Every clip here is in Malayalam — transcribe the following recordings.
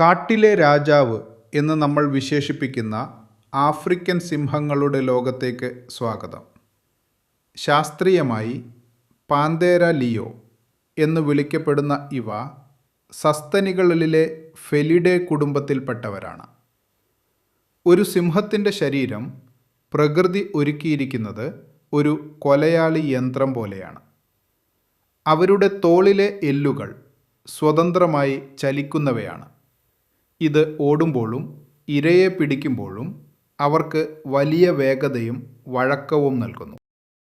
കാട്ടിലെ രാജാവ് എന്ന് നമ്മൾ വിശേഷിപ്പിക്കുന്ന ആഫ്രിക്കൻ സിംഹങ്ങളുടെ ലോകത്തേക്ക് സ്വാഗതം. ശാസ്ത്രീയമായി പാന്തേര ലിയോ എന്ന് വിളിക്കപ്പെടുന്ന ഇവ സസ്തനികളിലെ ഫെലിഡെ കുടുംബത്തിൽപ്പെട്ടവരാണ്. ഒരു സിംഹത്തിന്റെ ശരീരം പ്രകൃതി ഒരുക്കിയിരിക്കുന്നത് ഒരു കൊലയാളി യന്ത്രം പോലെയാണ്. അവരുടെ തോളിലെ എല്ലുകൾ സ്വതന്ത്രമായി ചലിക്കുന്നവയാണ്. ഇത് ഓടുമ്പോഴും ഇരയെ പിടിക്കുമ്പോഴും അവർക്ക് വലിയ വേഗതയും വഴക്കവും നൽകുന്നു.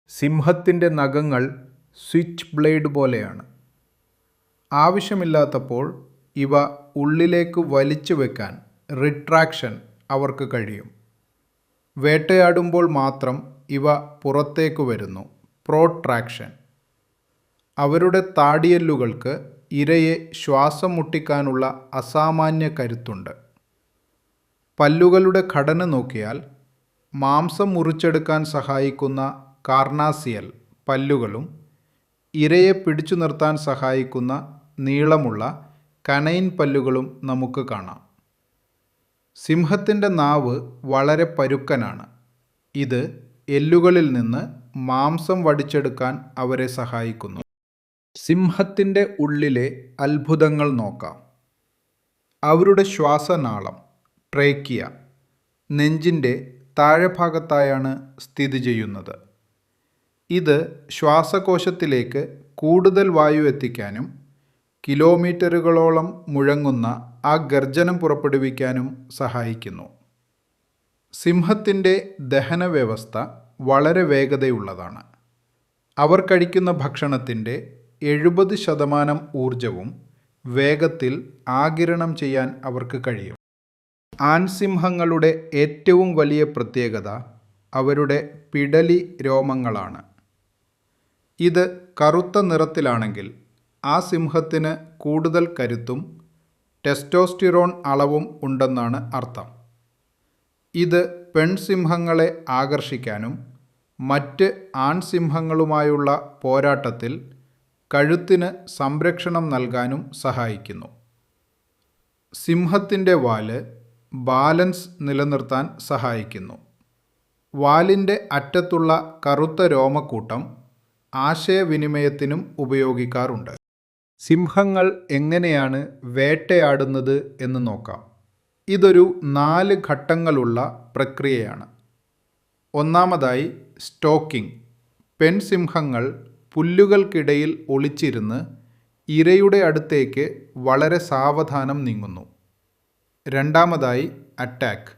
സിംഹത്തിന്റെ നഖങ്ങൾ സ്വിച്ച് ബ്ലേഡ് പോലെയാണ്. ആവശ്യമില്ലാത്തപ്പോൾ ഇവ ഉള്ളിലേക്ക് വലിച്ചു വെക്കാൻ റിട്രാക്ഷൻ അവർക്ക് കഴിയും. വേട്ടയാടുമ്പോൾ മാത്രം ഇവ പുറത്തേക്ക് വരുന്നു. പ്രോട്രാക്ഷൻ. അവരുടെ താടിയെല്ലുകൾക്ക് ഇരയെ ശ്വാസം മുട്ടിക്കാനുള്ള അസാമാന്യ കരുത്തുണ്ട്. പല്ലുകളുടെ ഘടന നോക്കിയാൽ മാംസം മുറിച്ചെടുക്കാൻ സഹായിക്കുന്ന കാർണാസിയൽ പല്ലുകളും ഇരയെ പിടിച്ചു നിർത്താൻ സഹായിക്കുന്ന നീളമുള്ള കനൈൻ പല്ലുകളും നമുക്ക് കാണാം. സിംഹത്തിന്റെ നാവ് വളരെ പരുക്കനാണ്. ഇത് എല്ലുകളിൽ നിന്ന് മാംസം വടിച്ചെടുക്കാൻ അവരെ സഹായിക്കുന്നു. സിംഹത്തിന്റെ ഉള്ളിലെ അത്ഭുതങ്ങൾ നോക്കാം. അവരുടെ ശ്വാസനാളം ട്രേക്കിയ നെഞ്ചിന്റെ താഴെഭാഗത്തായാണ് സ്ഥിതി ചെയ്യുന്നത്. ഇത് ശ്വാസകോശത്തിലേക്ക് കൂടുതൽ വായു എത്തിക്കാനും കിലോമീറ്ററുകളോളം മുഴങ്ങുന്ന ആ ഗർജനം പുറപ്പെടുവിക്കാനും സഹായിക്കുന്നു. സിംഹത്തിന്റെ ദഹന വ്യവസ്ഥ വളരെ വേഗതയുള്ളതാണ്. അവർ കഴിക്കുന്ന ഭക്ഷണത്തിന്റെ എഴുപത് ശതമാനം ഊർജവും വേഗത്തിൽ ആഗിരണം ചെയ്യാൻ അവർക്ക് കഴിയും. ആൻസിംഹങ്ങളുടെ ഏറ്റവും വലിയ പ്രത്യേകത അവരുടെ പിടലി രോമങ്ങളാണ്. ഇത് കറുത്ത നിറത്തിലാണെങ്കിൽ ആ സിംഹത്തിന് കൂടുതൽ കരുത്തും ടെസ്റ്റോസ്റ്റിറോൺ അളവും ഉണ്ടെന്നാണ് അർത്ഥം. ഇത് പെൺസിംഹങ്ങളെ ആകർഷിക്കാനും മറ്റ് ആൺസിംഹങ്ങളുമായുള്ള പോരാട്ടത്തിൽ കഴുത്തിന് സംരക്ഷണം നൽകാനും സഹായിക്കുന്നു. സിംഹത്തിന്റെ വാൽ ബാലൻസ് നിലനിർത്താൻ സഹായിക്കുന്നു. വാലിന്റെ അറ്റത്തുള്ള കറുത്ത രോമക്കൂട്ടം ആശയവിനിമയത്തിനും ഉപയോഗിക്കാറുണ്ട്. സിംഹങ്ങൾ എങ്ങനെയാണ് വേട്ടയാടുന്നത് എന്ന് നോക്കാം. ഇതൊരു നാല് ഘട്ടങ്ങളുള്ള പ്രക്രിയയാണ്. ഒന്നാമതായി സ്റ്റോക്കിംഗ്. പെൺസിംഹങ്ങൾ പുല്ലുകൾക്കിടയിൽ ഒളിച്ചിരുന്ന് ഇരയുടെ അടുത്തേക്ക് വളരെ സാവധാനം നീങ്ങുന്നു. രണ്ടാമതായി അറ്റാക്ക്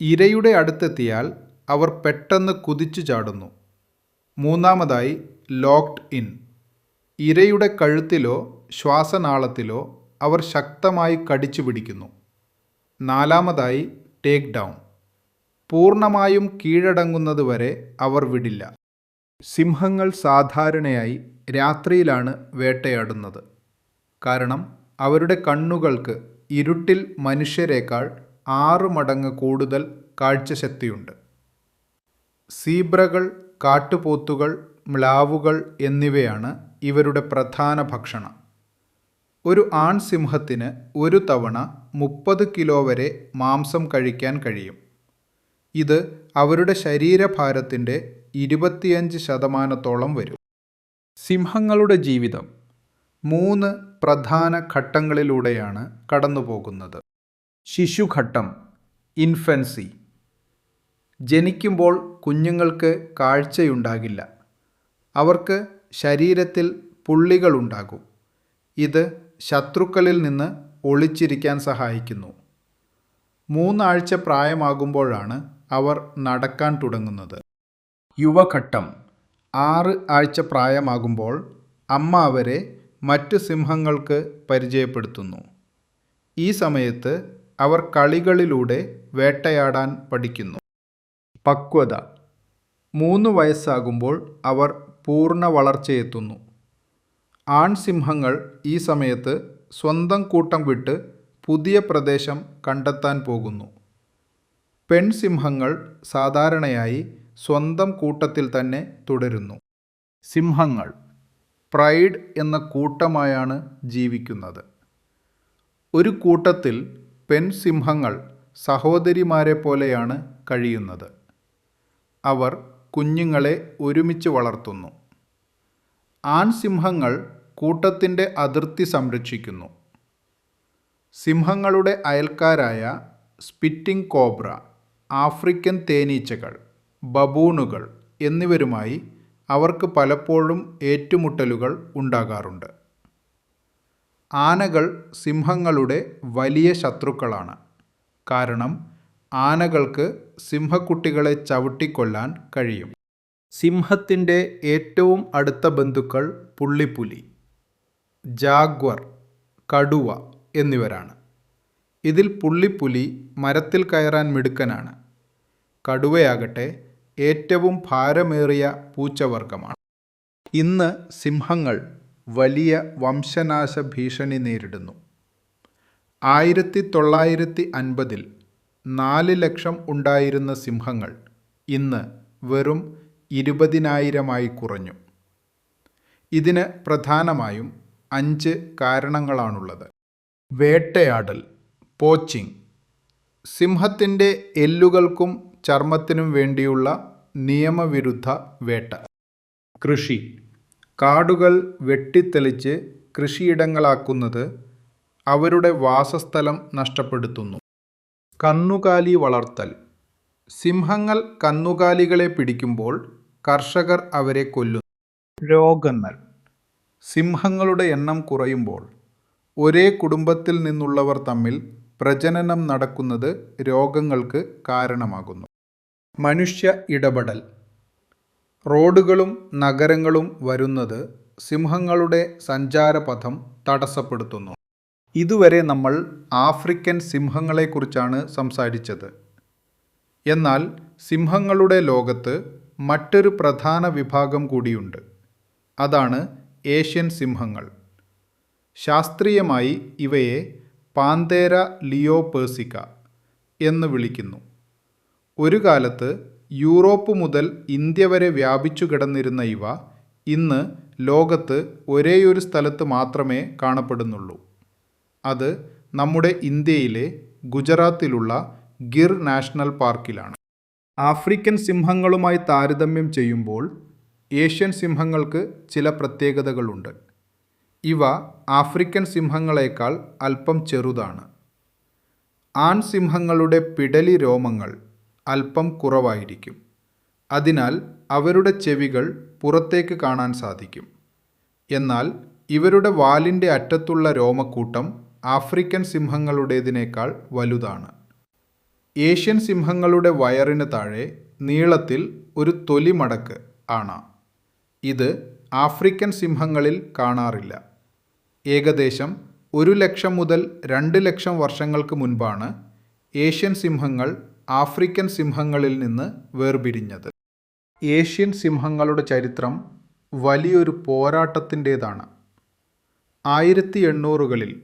ഇരയുടെ അടുത്തെത്തിയാൽ അവർ പെട്ടെന്ന് കുതിച്ചു ചാടുന്നു. മൂന്നാമതായി ലോക്ക്ഡ് ഇൻ ഇരയുടെ കഴുത്തിലോ ശ്വാസനാളത്തിലോ അവർ ശക്തമായി കടിച്ചു പിടിക്കുന്നു. നാലാമതായി ടേക്ക് ഡൗൺ പൂർണമായും കീഴടങ്ങുന്നതുവരെ അവർ വിടില്ല. സിംഹങ്ങൾ സാധാരണയായി രാത്രിയിലാണ് വേട്ടയാടുന്നത്. കാരണം അവരുടെ കണ്ണുകൾക്ക് ഇരുട്ടിൽ മനുഷ്യരെക്കാൾ ആറ് മടങ്ങ് കൂടുതൽ കാഴ്ചശക്തിയുണ്ട്. സീബ്രകൾ കാട്ടുപോത്തുകൾ മ്ലാവുകൾ എന്നിവയാണ് ഇവരുടെ പ്രധാന ഭക്ഷണം. ഒരു ആൺ സിംഹത്തിന് ഒരു തവണ മുപ്പത് കിലോ വരെ മാംസം കഴിക്കാൻ കഴിയും. ഇത് അവരുടെ ശരീരഭാരത്തിന്റെ ഇരുപത്തിയഞ്ച് ശതമാനത്തോളം വരും. സിംഹങ്ങളുടെ ജീവിതം മൂന്ന് പ്രധാന ഘട്ടങ്ങളിലൂടെയാണ് കടന്നുപോകുന്നത്. ശിശുഘട്ടം ഇൻഫൻസി. ജനിക്കുമ്പോൾ കുഞ്ഞുങ്ങൾക്ക് കാഴ്ചയുണ്ടാകില്ല. അവർക്ക് ശരീരത്തിൽ പുള്ളികളുണ്ടാകും. ഇത് ശത്രുക്കളിൽ നിന്ന് ഒളിച്ചിരിക്കാൻ സഹായിക്കുന്നു. മൂന്നാഴ്ച പ്രായമാകുമ്പോഴാണ് അവർ നടക്കാൻ തുടങ്ങുന്നത്. യുവഘട്ടം. ആറ് ആഴ്ച പ്രായമാകുമ്പോൾ അമ്മ അവരെ മറ്റ് സിംഹങ്ങൾക്ക് പരിചയപ്പെടുത്തുന്നു. ഈ സമയത്ത് അവർ കളികളിലൂടെ വേട്ടയാടാൻ പഠിക്കുന്നു. പക്വത. മൂന്ന് വയസ്സാകുമ്പോൾ അവർ പൂർണ വളർച്ചയെത്തുന്നു. ആൺസിംഹങ്ങൾ ഈ സമയത്ത് സ്വന്തം കൂട്ടം വിട്ട് പുതിയ പ്രദേശം കണ്ടെത്താൻ പോകുന്നു. പെൺസിംഹങ്ങൾ സാധാരണയായി സ്വന്തം കൂട്ടത്തിൽ തന്നെ തുടരുന്നു. സിംഹങ്ങൾ. പ്രൈഡ് എന്ന കൂട്ടമായാണ് ജീവിക്കുന്നത്. ഒരു കൂട്ടത്തിൽ പെൺസിംഹങ്ങൾ സഹോദരിമാരെ പോലെയാണ് കഴിയുന്നത്. അവർ കുഞ്ഞുങ്ങളെ ഒരുമിച്ച് വളർത്തുന്നു. ആൺസിംഹങ്ങൾ കൂട്ടത്തിന്റെ അതിർത്തി സംരക്ഷിക്കുന്നു. സിംഹങ്ങളുടെ അയൽക്കാരായ സ്പിറ്റിംഗ് കോബ്ര ആഫ്രിക്കൻ തേനീച്ചകൾ ബബൂണുകൾ എന്നിവരുമായി അവർക്ക് പലപ്പോഴും ഏറ്റുമുട്ടലുകൾ ഉണ്ടാകാറുണ്ട്. ആനകൾ സിംഹങ്ങളുടെ വലിയ ശത്രുക്കളാണ്. കാരണം ആനകൾക്ക് സിംഹക്കുട്ടികളെ ചവിട്ടിക്കൊല്ലാൻ കഴിയും. സിംഹത്തിന്റെ ഏറ്റവും അടുത്ത ബന്ധുക്കൾ പുള്ളിപ്പുലി ജാഗ്വർ കടുവ എന്നിവരാണ്. ഇതിൽ പുള്ളിപ്പുലി മരത്തിൽ കയറാൻ മിടുക്കനാണ്. കടുവയാകട്ടെ ഏറ്റവും ഭാരമേറിയ പൂച്ചവർഗമാണ് ഇന്ന് സിംഹങ്ങൾ വലിയ വംശനാശ ഭീഷണി നേരിടുന്നു. ആയിരത്തി തൊള്ളായിരത്തി അൻപതിൽ നാല് ലക്ഷം ഉണ്ടായിരുന്ന സിംഹങ്ങൾ ഇന്ന് വെറും ഇരുപതിനായിരമായി കുറഞ്ഞു. ഇതിന് പ്രധാനമായും അഞ്ച് കാരണങ്ങളാണുള്ളത്. വേട്ടയാടൽ പോച്ചിങ് സിംഹത്തിന്റെ എല്ലുകൾക്കും ചർമ്മത്തിനും വേണ്ടിയുള്ള നിയമവിരുദ്ധ വേട്ട. കൃഷി. കാടുകൾ വെട്ടിത്തെളിച്ച് കൃഷിയിടങ്ങളാക്കുന്നത് അവരുടെ വാസസ്ഥലം നഷ്ടപ്പെടുത്തുന്നു. കന്നുകാലി വളർത്തൽ. സിംഹങ്ങൾ കന്നുകാലികളെ പിടിക്കുമ്പോൾ കർഷകർ അവരെ കൊല്ലുന്നു. രോഗങ്ങൾ. സിംഹങ്ങളുടെ എണ്ണം കുറയുമ്പോൾ ഒരേ കുടുംബത്തിൽ നിന്നുള്ളവർ തമ്മിൽ പ്രജനനം നടക്കുന്നത് രോഗങ്ങൾക്ക് കാരണമാകുന്നു. മനുഷ്യ ഇടപെടൽ. റോഡുകളും നഗരങ്ങളും വരുന്നത് സിംഹങ്ങളുടെ സഞ്ചാരപഥം തടസ്സപ്പെടുത്തുന്നു. ഇതുവരെ നമ്മൾ ആഫ്രിക്കൻ സിംഹങ്ങളെക്കുറിച്ചാണ് സംസാരിച്ചത്. എന്നാൽ സിംഹങ്ങളുടെ ലോകത്ത് മറ്റൊരു പ്രധാന വിഭാഗം കൂടിയുണ്ട്. അതാണ് ഏഷ്യൻ സിംഹങ്ങൾ. ശാസ്ത്രീയമായി ഇവയെ പാന്തേര ലിയോപേഴ്സിക്ക എന്ന് വിളിക്കുന്നു. ഒരു കാലത്ത് യൂറോപ്പ് മുതൽ ഇന്ത്യ വരെ വ്യാപിച്ചു കിടന്നിരുന്ന ഇവ ഇന്ന് ലോകത്ത് ഒരേയൊരു സ്ഥലത്ത് മാത്രമേ കാണപ്പെടുന്നുള്ളൂ. അത് നമ്മുടെ ഇന്ത്യയിലെ ഗുജറാത്തിലുള്ള ഗിർ നാഷണൽ പാർക്കിലാണ്. ആഫ്രിക്കൻ സിംഹങ്ങളുമായി താരതമ്യം ചെയ്യുമ്പോൾ ഏഷ്യൻ സിംഹങ്ങൾക്ക് ചില പ്രത്യേകതകളുണ്ട്. ഇവ ആഫ്രിക്കൻ സിംഹങ്ങളേക്കാൾ അല്പം ചെറുതാണ്. ആൺ സിംഹങ്ങളുടെ പിടലി രോമങ്ങൾ അല്പം കുറവായിരിക്കും. അതിനാൽ അവരുടെ ചെവികൾ പുറത്തേക്ക് കാണാൻ സാധിക്കും. എന്നാൽ ഇവരുടെ വാലിന്റെ അറ്റത്തുള്ള രോമക്കൂട്ടം ആഫ്രിക്കൻ സിംഹങ്ങളുടേതിനേക്കാൾ വലുതാണ്. ഏഷ്യൻ സിംഹങ്ങളുടെ വയറിന് താഴെ നീളത്തിൽ ഒരു തൊലിമടക്ക് ആണ്. ഇത് ആഫ്രിക്കൻ സിംഹങ്ങളിൽ കാണാറില്ല. ഏകദേശം ഒരു ലക്ഷം മുതൽ രണ്ട് ലക്ഷം വർഷങ്ങൾക്ക് മുൻപാണ് ഏഷ്യൻ സിംഹങ്ങൾ ആഫ്രിക്കൻ സിംഹങ്ങളിൽ നിന്ന് വേർപിരിഞ്ഞത്. ഏഷ്യൻ സിംഹങ്ങളുടെ ചരിത്രം വലിയൊരു പോരാട്ടത്തിന്റേതാണ്. ആയിരത്തി എണ്ണൂറുകളിൽ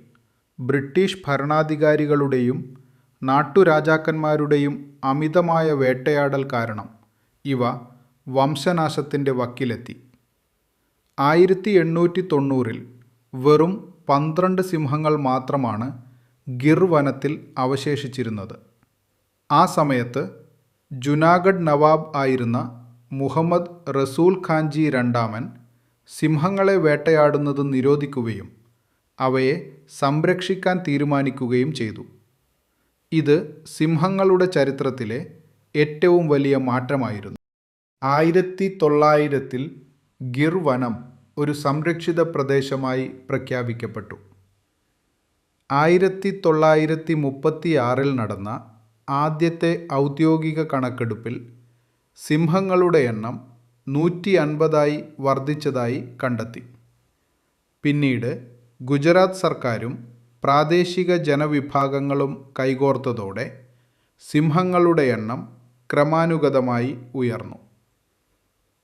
ബ്രിട്ടീഷ് ഭരണാധികാരികളുടെയും നാട്ടുരാജാക്കന്മാരുടെയും അമിതമായ വേട്ടയാടൽ കാരണം ഇവ വംശനാശത്തിന്റെ വക്കിലെത്തി. ആയിരത്തി എണ്ണൂറ്റി തൊണ്ണൂറിൽ വെറും പന്ത്രണ്ട് സിംഹങ്ങൾ മാത്രമാണ് ഗിർ വനത്തിൽ അവശേഷിച്ചിരുന്നത്. ആ സമയത്ത് ജുനാഗഡ് നവാബ് ആയിരുന്ന മുഹമ്മദ് റസൂൽ ഖാൻജി രണ്ടാമൻ സിംഹങ്ങളെ വേട്ടയാടുന്നത് നിരോധിക്കുകയും അവയെ സംരക്ഷിക്കാൻ തീരുമാനിക്കുകയും ചെയ്തു. ഇത് സിംഹങ്ങളുടെ ചരിത്രത്തിലെ ഏറ്റവും വലിയ മാറ്റമായിരുന്നു. ആയിരത്തി തൊള്ളായിരത്തിൽ ഗിർ വനം ഒരു സംരക്ഷിത പ്രദേശമായി പ്രഖ്യാപിക്കപ്പെട്ടു. ആയിരത്തി തൊള്ളായിരത്തി മുപ്പത്തി നടന്ന ആദ്യത്തെ ഔദ്യോഗിക കണക്കെടുപ്പിൽ സിംഹങ്ങളുടെ എണ്ണം നൂറ്റി അൻപതായി വർദ്ധിച്ചതായി കണ്ടെത്തി. പിന്നീട് ഗുജറാത്ത് സർക്കാരും പ്രാദേശിക ജനവിഭാഗങ്ങളും കൈകോർത്തതോടെ സിംഹങ്ങളുടെ എണ്ണം ക്രമാനുഗതമായി ഉയർന്നു.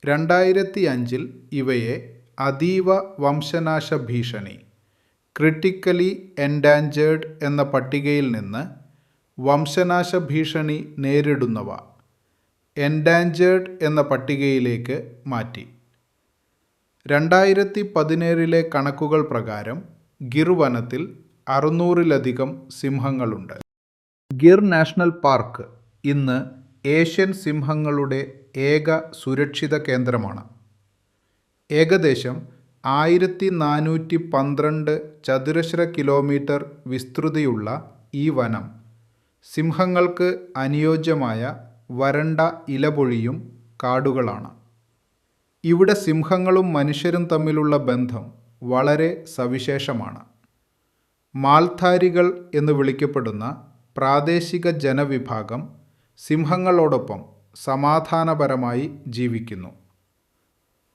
രണ്ടായിരത്തി അഞ്ചിൽ ഇവയെ അതീവ വംശനാശ ഭീഷണി ക്രിട്ടിക്കലി എൻഡാഞ്ചേർഡ് എന്ന പട്ടികയിൽ നിന്ന് വംശനാശ ഭീഷണി നേരിടുന്നവ. എൻഡാഞ്ചേർഡ് എന്ന പട്ടികയിലേക്ക് മാറ്റി. രണ്ടായിരത്തി പതിനേഴിലെ കണക്കുകൾ പ്രകാരം ഗിർ വനത്തിൽ അറുന്നൂറിലധികം സിംഹങ്ങളുണ്ട്. ഗിർ നാഷണൽ പാർക്ക് ഇന്ന് ഏഷ്യൻ സിംഹങ്ങളുടെ ഏക സുരക്ഷിത കേന്ദ്രമാണ്. ഏകദേശം ആയിരത്തി നാനൂറ്റി പന്ത്രണ്ട് ചതുരശ്ര കിലോമീറ്റർ വിസ്തൃതിയുള്ള ഈ വനം സിംഹങ്ങൾക്ക് അനുയോജ്യമായ വരണ്ട ഇലപൊഴിയും കാടുകളാണ്. ഇവിടെ സിംഹങ്ങളും മനുഷ്യരും തമ്മിലുള്ള ബന്ധം വളരെ സവിശേഷമാണ്. മാൽധാരികൾ എന്ന് വിളിക്കപ്പെടുന്ന പ്രാദേശിക ജനവിഭാഗം സിംഹങ്ങളോടൊപ്പം സമാധാനപരമായി ജീവിക്കുന്നു.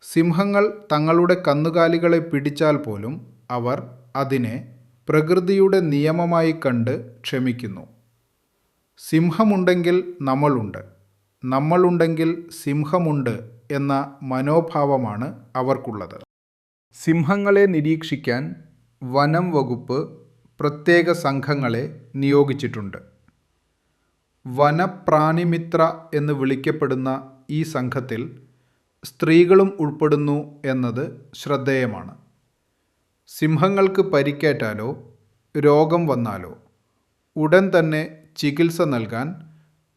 സിംഹങ്ങൾ തങ്ങളുടെ കന്നുകാലികളെ പിടിച്ചാൽ പോലും അവർ അതിനെ പ്രകൃതിയുടെ നിയമമായി കണ്ട് ക്ഷമിക്കുന്നു. സിംഹമുണ്ടെങ്കിൽ നമ്മളുണ്ട്. നമ്മളുണ്ടെങ്കിൽ സിംഹമുണ്ട് എന്ന മനോഭാവമാണ് അവർക്കുള്ളത്. സിംഹങ്ങളെ നിരീക്ഷിക്കാൻ വനം വകുപ്പ് പ്രത്യേക സംഘങ്ങളെ നിയോഗിച്ചിട്ടുണ്ട്. വനപ്രാണിമിത്ര എന്ന് വിളിക്കപ്പെടുന്ന ഈ സംഘത്തിൽ സ്ത്രീകളും ഉൾപ്പെടുന്നു എന്നത് ശ്രദ്ധേയമാണ്. സിംഹങ്ങൾക്ക് പരിക്കേറ്റാലോ രോഗം വന്നാലോ ഉടൻ തന്നെ ചികിത്സ നൽകാൻ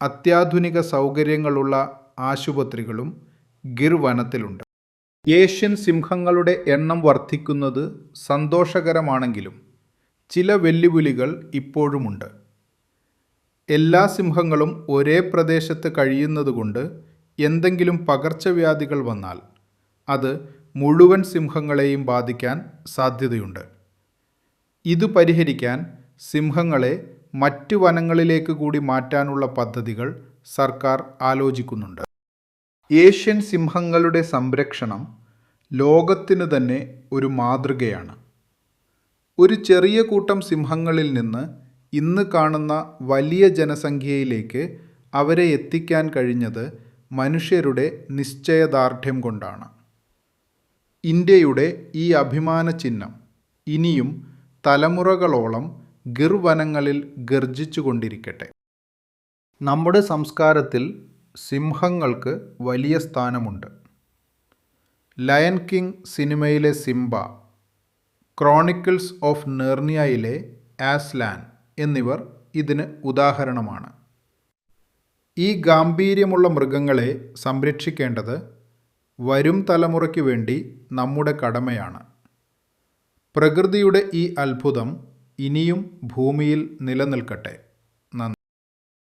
അത്യാധുനിക സൗകര്യങ്ങളുള്ള ആശുപത്രികളും ഗിർ വനത്തിലുണ്ട് ഏഷ്യൻ സിംഹങ്ങളുടെ എണ്ണം വർദ്ധിക്കുന്നത് സന്തോഷകരമാണെങ്കിലും ചില വെല്ലുവിളികൾ ഇപ്പോഴുമുണ്ട്. എല്ലാ സിംഹങ്ങളും ഒരേ പ്രദേശത്ത് കഴിയുന്നതുകൊണ്ട് എന്തെങ്കിലും പകർച്ചവ്യാധികൾ വന്നാൽ അത് മുഴുവൻ സിംഹങ്ങളെയും ബാധിക്കാൻ സാധ്യതയുണ്ട്. ഇത് പരിഹരിക്കാൻ സിംഹങ്ങളെ മറ്റ് വനങ്ങളിലേക്ക് കൂടി മാറ്റാനുള്ള പദ്ധതികൾ സർക്കാർ ആലോചിക്കുന്നുണ്ട്. ഏഷ്യൻ സിംഹങ്ങളുടെ സംരക്ഷണം ലോകത്തിന് തന്നെ ഒരു മാതൃകയാണ്. ഒരു ചെറിയ കൂട്ടം സിംഹങ്ങളിൽ നിന്ന് ഇന്ന് കാണുന്ന വലിയ ജനസംഖ്യയിലേക്ക് അവരെ എത്തിക്കാൻ കഴിഞ്ഞത് മനുഷ്യരുടെ നിശ്ചയദാർഢ്യം കൊണ്ടാണ്. ഇന്ത്യയുടെ ഈ അഭിമാന ചിഹ്നം ഇനിയും തലമുറകളോളം ഗിർ ഗർജിച്ചുകൊണ്ടിരിക്കട്ടെ നമ്മുടെ സംസ്കാരത്തിൽ സിംഹങ്ങൾക്ക് വലിയ സ്ഥാനമുണ്ട്. ലയൻ കിങ് സിനിമയിലെ സിംബ ക്രോണിക്കിൾസ് ഓഫ് നെർണിയയിലെ ആസ്ലാൻ എന്നിവർ ഇതിന് ഉദാഹരണമാണ്. ഈ ഗാംഭീര്യമുള്ള മൃഗങ്ങളെ സംരക്ഷിക്കേണ്ടത് വരും തലമുറയ്ക്ക് വേണ്ടി നമ്മുടെ കടമയാണ്. പ്രകൃതിയുടെ ഈ അത്ഭുതം ഇനിയും ഭൂമിയിൽ നിലനിൽക്കട്ടെ.